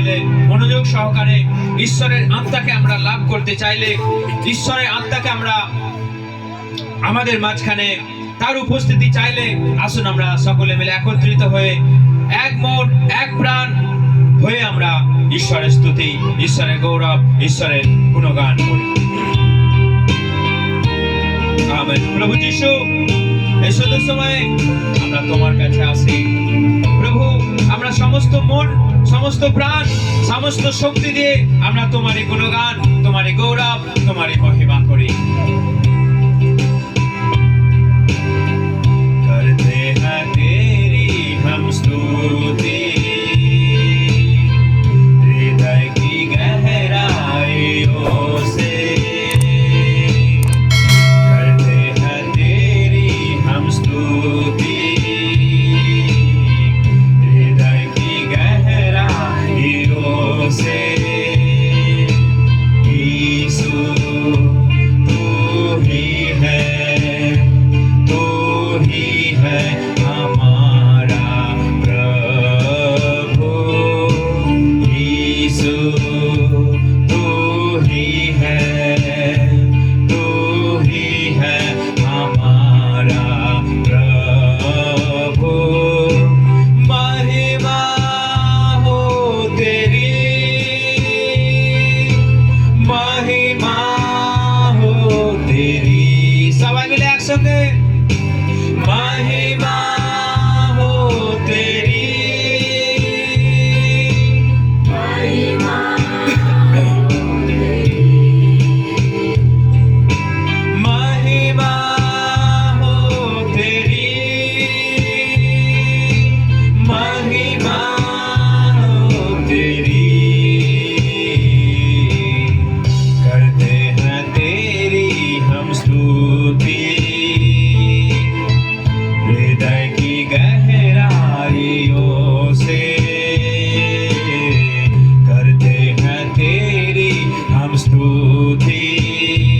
মিলে মনোযোগ সহকারে ঈশ্বরের আত্মাকে আমরা লাভ করতে চাইলে, ঈশ্বরের আত্মাকে আমরা আমাদের মাঝখানে, তার উপস্থিতি চাইলে আসুন আমরা সকলে মিলে একত্রিত হয়ে এক মন, এক প্রাণ হয়ে আমরা ঈশ্বরের স্তুতি, ঈশ্বরের গৌরব, ঈশ্বরের গুণগান প্রভু যিশু, এই সুন্দর সময়ে আমরা তোমার কাছে আসি। প্রভু, আমরা সমস্ত মন সমস্ত প্রাণ সমস্ত শক্তি দিয়ে আমরা তোমারই গুণগান তোমারই গৌরব তোমারই মহিমা করি। Be.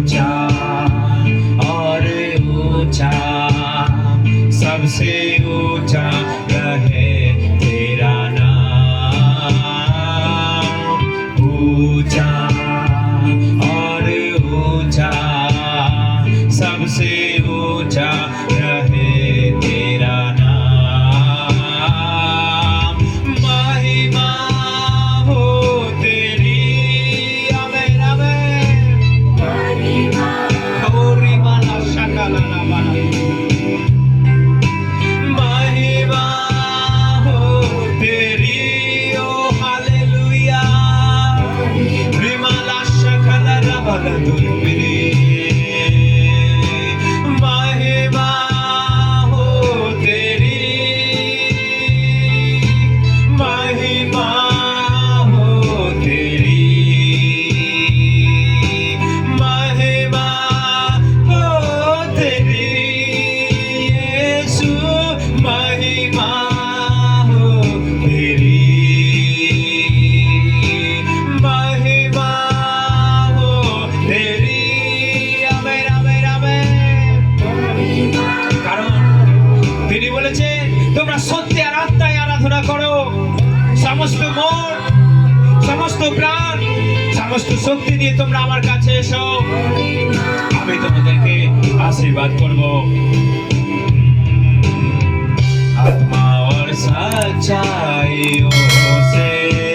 ऊँचा और ऊँचा सबसे ऊँचा रहे तेरा नाम। ऊँचा और ऊँचा सबसे ऊँचा প্রাণ সমস্ত শক্তি দিয়ে তোমরা আমার কাছে এসো আমি তোমাদেরকে আশীর্বাদ করব आत्मा और सच्चाइयों से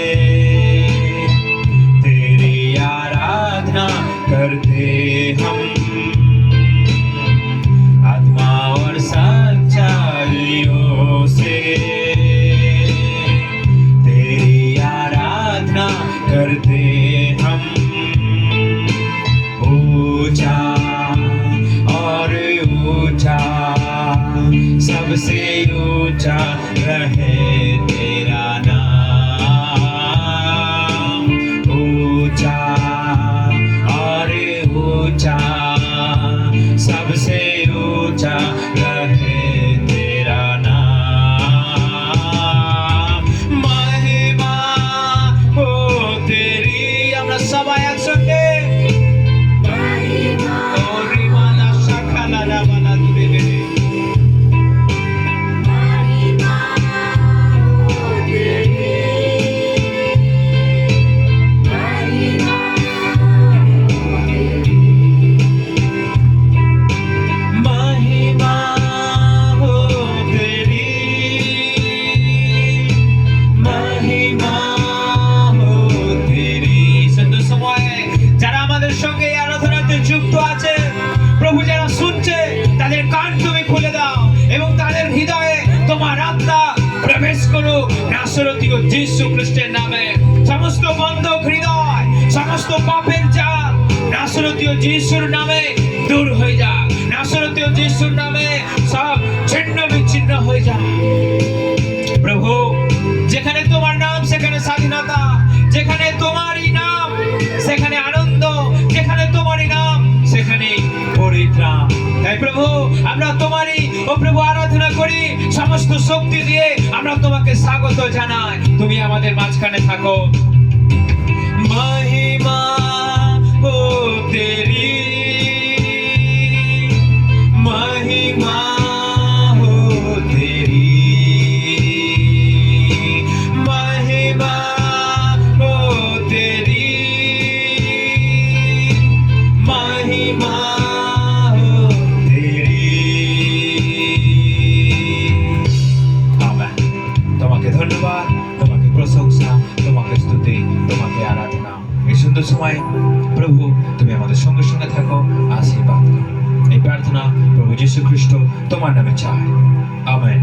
सबसे ऊँचा रहे। করো নাসরতীয় যীশু খ্রিস্টের নামে। সমস্ত বন্ধক হৃদয়, সমস্ত পাপের জাল নাসরতীয় যিশুর নামে দূর হয়ে যাক। নাসরতীয় যিশুর নামে সব ছিন্ন বিচ্ছিন্ন হয়ে যাক। প্রভু, যেখানে তোমার নাম, সেখানে স্বাধীনতা। যেখানে তোমারই নাম, সেখানে আনন্দ। যেখানে তোমারই নাম সেখানে পরিত্রাণ। তাই প্রভু, আমরা তোমারই ও প্রভু আরাধনা করি সমস্ত শক্তি দিয়ে আমরা তোমাকে স্বাগত জানাই তুমি আমাদের মাঝখানে থাকো महिमा हो तेरी তোমাকে আরাধনা, এই সুন্দর সময় প্রভু, তুমি আমাদের সঙ্গে সঙ্গে থাকো, আশীর্বাদ এই প্রার্থনা প্রভু যীশু খ্রিস্ট তোমার নামে চাই। আমেন।